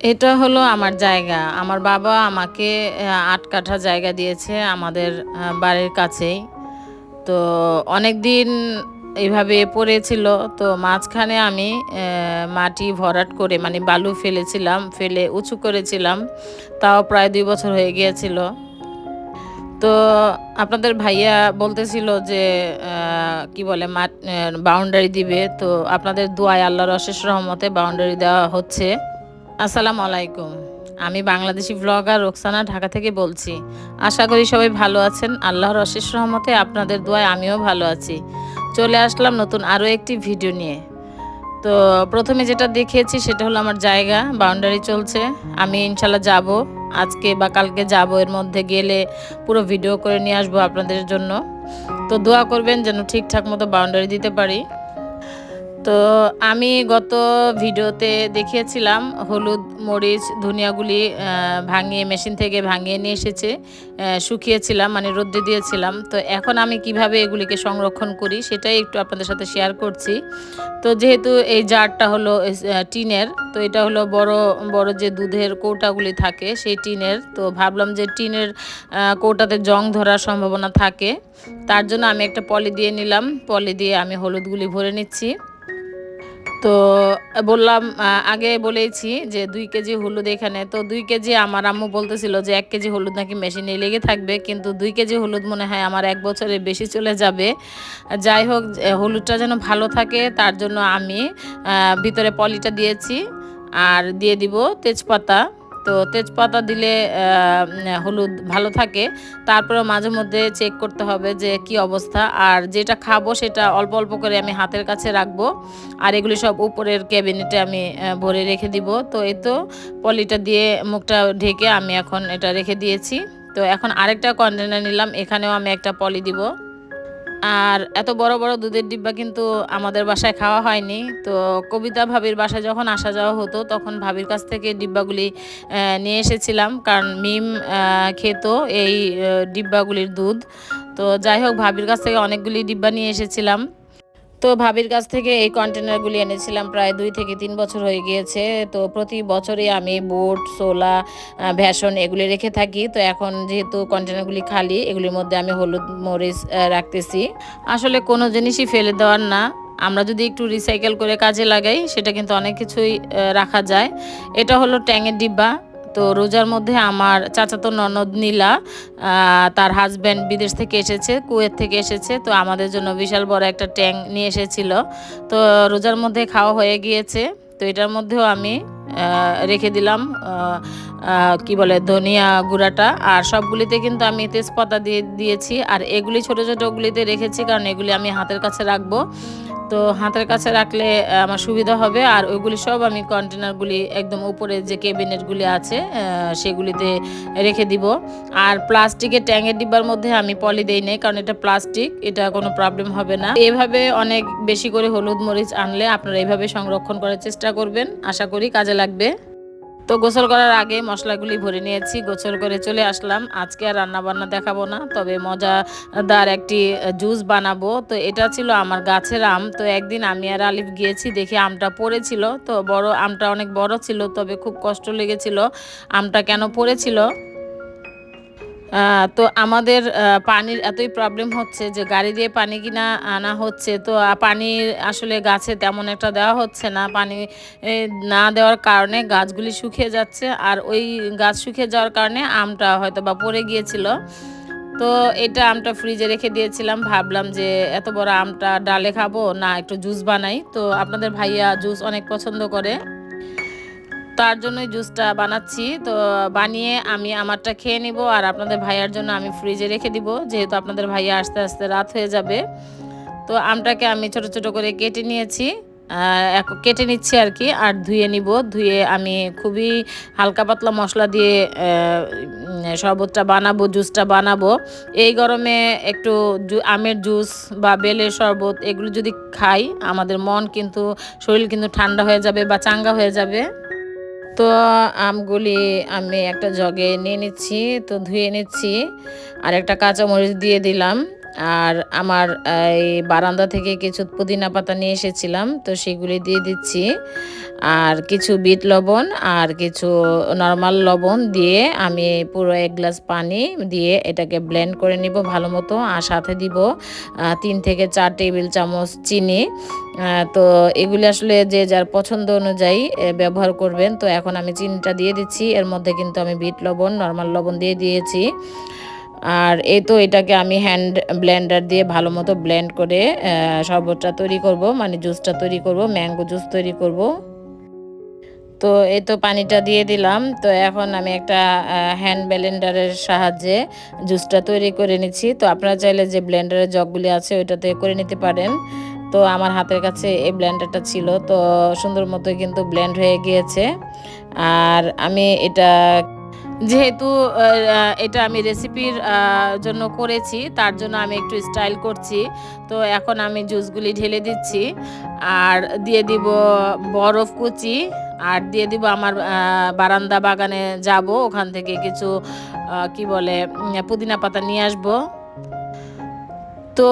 এটা হলো আমার জায়গা। আমার বাবা আমাকে আট কাঠা জায়গা দিয়েছে আমাদের বাড়ির কাছেই। তো অনেক দিন এইভাবে পড়েছিল। তো মাঝখানে আমি মাটি ভরাট করে মানে বালু ফেলেছিলাম, ফেলে উঁচু করেছিলাম। তাও প্রায় দুই বছর হয়ে গিয়েছিল। তো আপনাদের ভাইয়া বলতেছিল যে কি বলে বাউন্ডারি দিবে। তো আপনাদের দোয়ায় আল্লাহর অশেষ রহমতে বাউন্ডারি দেওয়া হচ্ছে। আসসালামু আলাইকুম। আমি বাংলাদেশি ব্লগার রোকসানা ঢাকা থেকে বলছি। আশা করি সবাই ভালো আছেন। আল্লাহর অশেষ রহমতে আপনাদের দোয়ায় আমিও ভালো আছি। চলে আসলাম নতুন আরও একটি ভিডিও নিয়ে। তো প্রথমে যেটা দেখিয়েছি সেটা হলো আমার জায়গা বাউন্ডারি চলছে। আমি ইনশাল্লাহ যাব। আজকে বা কালকে যাব। এর মধ্যে গেলে পুরো ভিডিও করে নিয়ে আসব আপনাদের জন্য। তো দোয়া করবেন যেন ঠিকঠাক মতো বাউন্ডারি দিতে পারি। তো আমি গত ভিডিওতে দেখিয়েছিলাম হলুদ, মরিচ, ধনিয়াগুলি ভাঙিয়ে, মেশিন থেকে ভাঙিয়ে নিয়ে এসেছে। শুকিয়েছিলাম মানে রোদ্রে দিয়েছিলাম। তো এখন আমি কীভাবে এগুলিকে সংরক্ষণ করি সেটাই একটু আপনাদের সাথে শেয়ার করছি। তো যেহেতু এই জারটা হলো টিনের, তো এটা হলো বড় বড় যে দুধের কৌটাগুলি থাকে সেই টিনের। তো ভাবলাম যে টিনের কৌটাতে জং ধরার সম্ভাবনা থাকে। তার জন্য আমি একটা পলি দিয়ে নিলাম। পলি দিয়ে আমি হলুদগুলি ভরে নিচ্ছি। তো বললাম আগে বলেছি যে দুই কেজি হলুদ এখানে। তো দুই কেজি আমার আম্মু বলতেছিল যে এক কেজি হলুদ নাকি মেশিনে লেগে থাকবে, কিন্তু দুই কেজি হলুদ মনে হয় আমার এক বছরে বেশি চলে যাবে। যাই হোক হলুদটা যেন ভালো থাকে, তার জন্য আমি ভিতরে পলিটা দিয়েছি, আর দিয়ে দিব তেজপাতা। তো তেজপাতা দিলে হলুদ ভালো থাকে। তারপরে মাঝে মধ্যে চেক করতে হবে যে কি অবস্থা। আর যেটা খাব সেটা অল্প অল্প করে আমি হাতের কাছে রাখব। আর এগুলি সব উপরের ক্যাবিনেটে আমি ভরে রেখে দিব। তো এই তো পলিটা দিয়ে মুখটা ঢেকে আমি এখন এটা রেখে দিয়েছি। তো এখন আরেকটা কন্টেনার নিলাম। এখানেও আমি একটা পলি দিব। আর এত বড় বড় দুধের ডিব্বা কিন্তু আমাদের বাসায় খাওয়া হয়নি। তো কবিতা ভাবির বাসায় যখন আসা যাওয়া হতো, তখন ভাবির কাছ থেকে ডিব্বাগুলি নিয়ে এসেছিলাম। কারণ মিম খেত এই ডিব্বাগুলির দুধ। তো যাই হোক, ভাবির কাছ থেকে অনেকগুলি ডিব্বা নিয়ে এসেছিলাম। তো ভাবির কাছ থেকে এই কন্টেনারগুলি এনেছিলাম প্রায় দুই থেকে তিন বছর হয়ে গিয়েছে। তো প্রতি বছরই আমি বোট, সোলা ভ্যাসন এগুলি রেখে থাকি। তো এখন যেহেতু কন্টেনারগুলি খালি, এগুলির মধ্যে আমি হলুদ মরিচ রাখতেছি। আসলে কোনো জিনিসই ফেলে দেওয়ার না। আমরা যদি একটু রিসাইকেল করে কাজে লাগাই, সেটা কিন্তু অনেক কিছুই রাখা যায়। এটা হলো ট্যাঙের ডিব্বা। তো রোজার মধ্যে আমার চাচাতো ননদ নীলা তার হাজব্যান্ড বিদেশ থেকে এসেছে কুয়েত থেকে এসেছে তো আমাদের জন্য বিশাল বড় একটা ট্যাঙ্ক নিয়ে এসেছিল। তো রোজার মধ্যে খাওয়া হয়ে গিয়েছে তো এটার মধ্যেও আমি রেখে দিলাম কি বলে ধনিয়া গুঁড়াটা। আর সবগুলিতে কিন্তু আমি তেজপাতা দিয়ে দিয়েছি আর এগুলি ছোট ছোটোগুলিতে রেখেছি কারণ এগুলি আমি হাতের কাছে রাখব। তো হাতের কাছে রাখলে আমার সুবিধা হবে। আর ওইগুলি সব আমি কন্টেনারগুলি একদম উপরে যে ক্যাবিনেটগুলি আছে সেগুলিতে রেখে দিব। আর প্লাস্টিকের ট্যাঙ্গের ডিব্বার মধ্যে আমি পলি দেই নেই, কারণ এটা প্লাস্টিক, এটা কোনো প্রবলেম হবে না। এভাবে অনেক বেশি করে হলুদ মরিচ আনলে আপনারা এইভাবে সংরক্ষণ করার চেষ্টা করবেন। আশা করি কাজে লাগবে। তো গোসল করার আগে মশলাগুলি ভরে নিয়েছি, গোসল করে চলে আসলাম। আজকে আর রান্না বান্না দেখাবো না, তবে মজাদার একটি জুস বানাবো। তো এটা ছিল আমার গাছের আম, তো একদিন আমি আর আলিফ গিয়েছি, দেখি আমটা পড়েছিল। তো বড় আমটা অনেক বড় ছিল, তবে খুব কষ্ট লেগেছিল। আমটা কেন পড়েছিল? তো আমাদের পানির এতই প্রবলেম হচ্ছে যে গাড়ি দিয়ে পানি কিনা আনা হচ্ছে। তো পানি আসলে গাছে তেমন একটা দেওয়া হচ্ছে না। পানি না দেওয়ার কারণে গাছগুলি শুকিয়ে যাচ্ছে। আর ওই গাছ শুকিয়ে যাওয়ার কারণে আমটা হয়তো বা পড়ে গিয়েছিল। তো, এটা আমটা ফ্রিজে রেখে দিয়েছিলাম। ভাবলাম যে এত বড় আমটা ডালে খাব, না একটু জুস বানাই। তো, আপনাদের ভাইয়া জুস অনেক পছন্দ করে। তার জন্যই জুসটা বানাচ্ছি। তো বানিয়ে আমি আমারটা খেয়ে নিব আর আপনাদের ভাইয়ার জন্য আমি ফ্রিজে রেখে দিব। যেহেতু আপনাদের ভাইয়া আস্তে আস্তে রাত হয়ে যাবে। তো আমটাকে আমি ছোট ছোট করে কেটে নিয়েছি। কেটে নিচ্ছি আর কি আর ধুয়ে নিব। ধুয়ে আমি খুবই হালকা পাতলা মশলা দিয়ে শরবতটা বানাবো, জুসটা বানাবো। এই গরমে একটু আমের জুস বা বেলের শরবত এগুলো যদি খাই, আমাদের মন কিন্তু, শরীর কিন্তু ঠান্ডা হয়ে যাবে বা চাঙ্গা হয়ে যাবে। তো আমগুলি আমি একটা জগে নিয়ে নিচ্ছি, তো ধুয়ে নিচ্ছি। আর একটা কাঁচামরিচ দিয়ে দিলাম। আর আমার, এই, বারান্দা থেকে কিছু পুদিনা পাতা নিয়ে এসেছিলাম, তো সেগুলি দিয়ে দিচ্ছি। আর কিছু বিট লবণ আর কিছু নর্মাল লবণ দিয়ে আমি পুরো এক গ্লাস পানি দিয়ে এটাকে ব্লেন্ড করে নিব ভালো মতো আর সাথে দিব তিন থেকে চার টেবিল চামচ চিনি। তো এগুলি আসলে যে যার পছন্দ অনুযায়ী ব্যবহার করবেন। তো এখন আমি চিনিটা দিয়ে দিচ্ছি, এর মধ্যে কিন্তু আমি বিট লবণ, নর্মাল লবণ দিয়ে দিয়েছি। আর এই তো এটাকে আমি হ্যান্ড ব্লেন্ডার দিয়ে ভালো মতো ব্লেন্ড করে শরবতটা তৈরি করব মানে জুসটা তৈরি করব ম্যাঙ্গো জুস তৈরি করব। তো এই তো পানিটা দিয়ে দিলাম, তো এখন আমি একটা হ্যান্ড ব্লেন্ডারের সাহায্যে জুসটা তৈরি করে নিচ্ছি। তো আপনারা চাইলে যে ব্লেন্ডারের জগগুলি আছে ওইটাতে করে নিতে পারেন। তো আমার হাতের কাছে এই ব্লেন্ডারটা ছিল, তো সুন্দর মতো কিন্তু ব্লেন্ড হয়ে গিয়েছে। আর আমি এটা যেহেতু এটা আমি রেসিপির জন্য করেছি, তার জন্য আমি একটু স্টাইল করছি। তো এখন আমি জুসগুলি ঢেলে দিচ্ছি। আর দিয়ে দিব বরফ কুচি, আর দিয়ে দিব আমার বারান্দা বাগানে যাব। ওখান থেকে কিছু কি বলে পুদিনা পাতা নিয়ে আসব। তো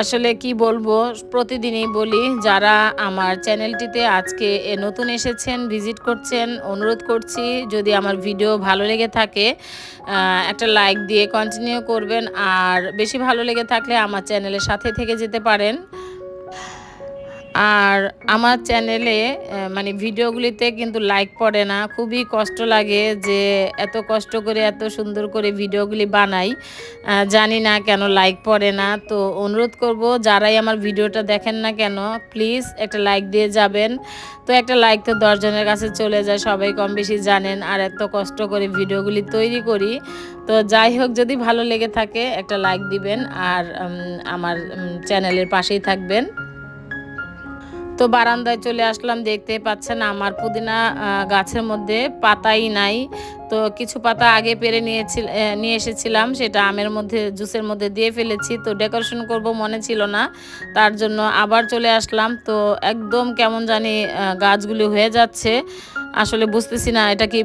আসলে কি বলব, প্রতিদিনই বলি, যারা আমার চ্যানেলটিতে আজকে নতুন এসেছেন, ভিজিট করছেন, অনুরোধ করছি যদি আমার ভিডিও ভালো লেগে থাকে একটা লাইক দিয়ে কন্টিনিউ করবেন, আর বেশি ভালো লেগে থাকলে আমার চ্যানেলের সাথে থেকে যেতে পারেন। আর আমার চ্যানেলে মানে ভিডিওগুলিতে কিন্তু লাইক পড়ে না। খুবই কষ্ট লাগে যে এত কষ্ট করে, এত সুন্দর করে ভিডিওগুলি বানাই। জানি না কেন লাইক পড়ে না। তো অনুরোধ করব, যারাই আমার ভিডিওটা দেখেন না কেন প্লিজ একটা লাইক দিয়ে যাবেন। তো একটা লাইক তো দশজনের কাছে চলে যায়, সবাই কম বেশি জানেন। আর এত কষ্ট করে ভিডিওগুলি তৈরি করি। তো যাই হোক, যদি ভালো লেগে থাকে, একটা লাইক দিবেন। আর আমার চ্যানেলের পাশেই থাকবেন। তো বারান্দায় চলে আসলাম দেখতে পাচ্ছেন আমার পুদিনা গাছের মধ্যে পাতাই নাই। তো কিছু পাতা আগে পেরে নিয়েছিল নিয়ে এসেছিলাম, সেটা আমের মধ্যে, জুসের মধ্যে দিয়ে ফেলেছি। তো ডেকোরেশন করব মনে ছিল না, তার জন্য আবার চলে আসলাম। তো একদম কেমন জানি গাছগুলি হয়ে যাচ্ছে। আসলে বুঝতেছি না, এটা কি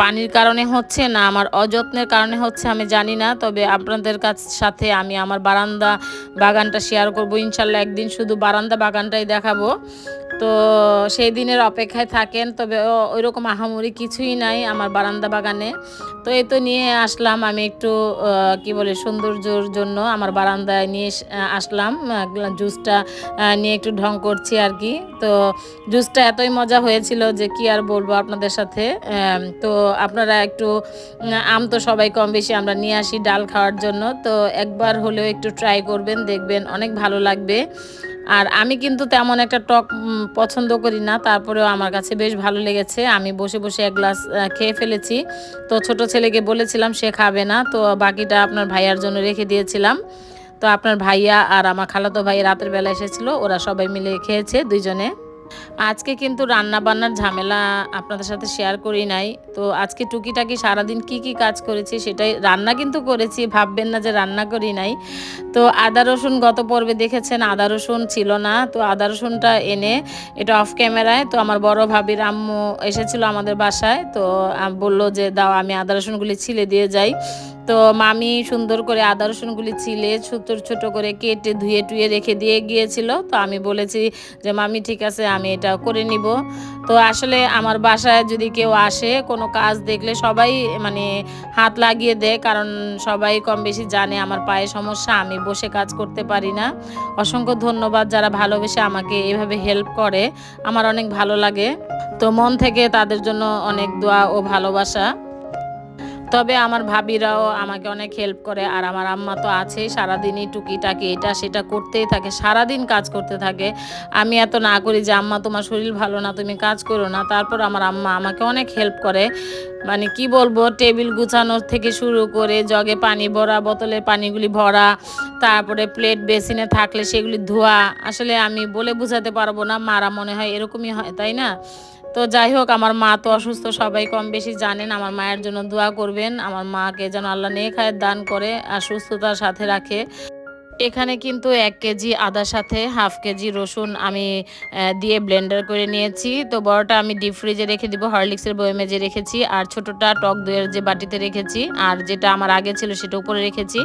পানির কারণে হচ্ছে না আমার অযত্নের কারণে হচ্ছে আমি জানি না। তবে আপনাদের কাছ, সাথে আমি আমার বারান্দা বাগানটা শেয়ার করব। ইনশাল্লাহ একদিন শুধু বারান্দা বাগানটাই দেখাবো। তো সেই দিনের অপেক্ষায় থাকেন, তবে ও- ওইরকম আহামরি কিছুই নাই আমার বারান্দা বাগানে। তো এই তো নিয়ে আসলাম আমি একটু কি বলে, সৌন্দর্যর জন্য আমার বারান্দায় নিয়ে আসলাম। জুসটা নিয়ে একটু ঢং করছি আর কি। তো জুসটা এতই মজা হয়েছিল যে কি আর বলব আপনাদের সাথে। তো আপনারা একটু আম তো সবাই কম বেশি আমরা নিয়ে আসি ডাল খাওয়ার জন্য। তো একবার হলেও একটু ট্রাই করবেন, দেখবেন অনেক ভালো লাগবে। আর আমি কিন্তু তেমন একটা টক পছন্দ করি না। তারপরেও আমার কাছে বেশ ভালো লেগেছে। আমি বসে বসে এক গ্লাস খেয়ে ফেলেছি। তো ছোট ছেলেকে বলেছিলাম সে খাবে না। তো বাকিটা আপনার ভাইয়ার জন্য রেখে দিয়েছিলাম। তো আপনার ভাইয়া আর আমার খালাতো ভাই রাতের বেলা এসেছিল। ওরা সবাই মিলে খেয়েছে দুইজনে। আজকে কিন্তু রান্না বান্নার ঝামেলা আপনাদের সাথে শেয়ার করি নাই। তো আজকে টুকিটাকি সারাদিন কি কি কাজ করেছি সেটাই রান্না কিন্তু করেছি, ভাববেন না যে রান্না করি নাই। তো আদা, রসুন গত পর্বে দেখেছেন, আদা, রসুন ছিল না। তো আদা, রসুনটা এনে এটা অফ ক্যামেরায় তো আমার বড় ভাবির আম্মু এসেছিল আমাদের বাসায়, তো বলল যে দাও আমি আদা, রসুনগুলি ছিলে দিয়ে যাই। তো মামি সুন্দর করে আদা রসুনগুলি ছিলে ছোট ছোট করে কেটে ধুয়ে টুয়ে রেখে দিয়ে গিয়েছিল। তো আমি বলেছি যে, মামি, ঠিক আছে, আমি এটা করে নিব। তো আসলে আমার বাসায় যদি কেউ আসে, কোনো কাজ দেখলে সবাই মানে হাত লাগিয়ে দেয়, কারণ সবাই কম বেশি জানে আমার পায়ে সমস্যা, আমি বসে কাজ করতে পারি না। অসংখ্য ধন্যবাদ যারা ভালোবেসে আমাকে এভাবে হেল্প করে, আমার অনেক ভালো লাগে। তো মন থেকে তাদের জন্য অনেক দোয়া ও ভালোবাসা। তবে আমার ভাবিরাও আমাকে অনেক হেল্প করে আর আমার আম্মা তো আছেই, সারাদিনই টুকিটাকি এটা সেটা করতেই থাকে, সারাদিন কাজ করতে থাকে। আমি এত না করি যে, আম্মা, তোমার শরীর ভালো না, তুমি কাজ করো না। তারপর আমার আম্মা আমাকে অনেক হেল্প করে। মানে কি বলব, টেবিল গুছানোর থেকে শুরু করে জগে পানি ভরা বোতলে পানিগুলি ভরা, তারপরে প্লেট বেসিনে থাকলে সেগুলি ধোয়া। আসলে আমি বলে বোঝাতে পারব না, মারা মনে হয় এরকমই হয়, তাই না? তো যাই হোক, আমার মা তো অসুস্থ, সবাই কম বেশি জানেন। আমার মায়ের জন্য দোয়া করবেন। আমার মাকে যেন আল্লাহ নেক খায়ের দান করে আর সুস্থতার সাথে রাখে। এখানে কিন্তু এক কেজি আদার সাথে হাফ কেজি রসুন আমি দিয়ে ব্লেন্ডার করে নিয়েছি। তো বড়টা আমি ডিপ ফ্রিজে রেখে দিব, হরলিক্সের বয়ে যে রেখেছি। আর ছোটটা টক দইয়ের যে বাটিতে রেখেছি, আর যেটা আমার আগে ছিল সেটা উপরে রেখেছি।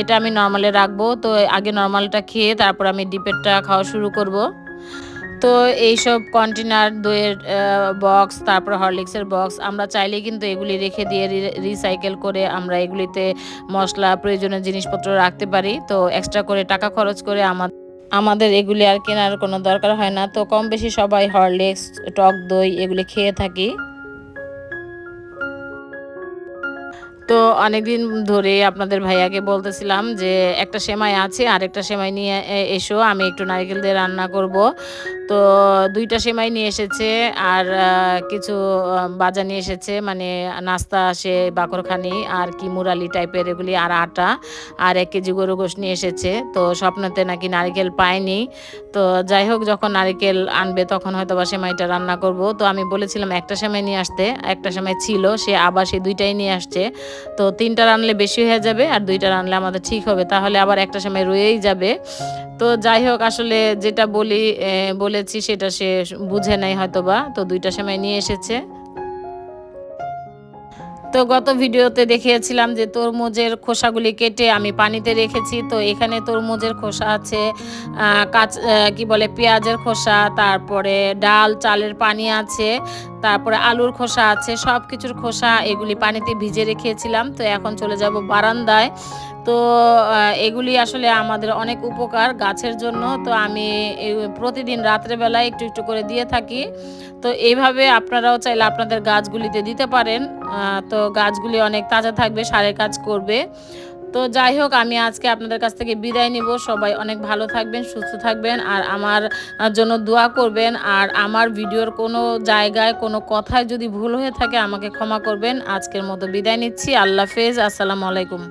এটা আমি নর্মালে রাখব। তো আগে নর্মালটা খেয়ে তারপর আমি ডিপেরটা খাওয়া শুরু করব। তো এইসব কন্টেনার দইয়ের বক্স তারপর হরলিক্সের বক্স আমরা চাইলে কিন্তু এগুলি রেখে দিয়ে রিসাইকেল করে আমরা এগুলিতে মশলা, প্রয়োজনীয় জিনিসপত্র রাখতে পারি। তো এক্সট্রা করে টাকা খরচ করে আমার আমাদের এগুলি আর কেনার কোনো দরকার হয় না। তো কম বেশি সবাই হরলিক্স টক দই এগুলি খেয়ে থাকি। তো অনেকদিন ধরে আপনাদের ভাইয়াকে বলতেছিলাম যে একটা সেমাই আছে আর একটা সেমাই নিয়ে এসো, আমি একটু নারকেল দিয়ে রান্না করব। তো দুইটা সেমাই নিয়ে এসেছে আর কিছু বাজা নিয়ে এসেছে মানে নাস্তা সে বাকরখানি আর কি মুরালি টাইপের, এগুলি আর আটা আর এক কেজি গরু গোশ নিয়ে এসেছে। তো স্বপ্নতে নাকি নারকেল পায়নি তো যাই হোক, যখন নারকেল আনবে তখন হয়তো বা সেমাইটা রান্না করব। তো আমি বলেছিলাম একটা সেমাই নিয়ে আসতে, একটা সেমাই ছিল, সে আবার সে দুইটাই নিয়ে আসছে। তো তিনটা রানলে বেশি হয়ে যাবে আর দুইটা রানলে আমাদের ঠিক হবে। তাহলে আবার একটা সময় রয়েই যাবে। তো যাই হোক, আসলে যেটা বলি বলেছি সেটা সে বুঝে নেয় হয়তো বা তো দুইটা সময় নিয়ে এসেছে। তো গত ভিডিওতে দেখিয়েছিলাম যে তরমুজের খোসাগুলি কেটে আমি পানিতে রেখেছি। তো এখানে তরমুজের খোসা আছে কাঁচ কি বলে, পেঁয়াজের খোসা, তারপরে ডাল, চালের পানি আছে, তারপরে আলুর খোসা আছে সব কিছুর খোসা এগুলি পানিতে ভিজে রেখেছিলাম। তো এখন চলে যাব বারান্দায়। তো এগুলি আসলে আমাদের অনেক উপকার গাছের জন্য। তো আমি প্রতিদিন রাত্রেবেলায় একটু একটু করে দিয়ে থাকি। তো এইভাবে আপনারাও চাইলে আপনাদের গাছগুলিতে দিতে পারেন। তো গাছগুলি অনেক তাজা থাকবে, সারের কাজ করবে। তো যাই হোক, আমি আজকে আপনাদের কাছ থেকে বিদায় নিব। সবাই অনেক ভালো থাকবেন, সুস্থ থাকবেন আর আমার জন্য দোয়া করবেন। আর আমার ভিডিওর কোনো জায়গায়, কোনো কথায় যদি ভুল হয়ে থাকে আমাকে ক্ষমা করবেন। আজকের মতো বিদায় নিচ্ছি। আল্লাহ হাফেজ। আসসালামু আলাইকুম।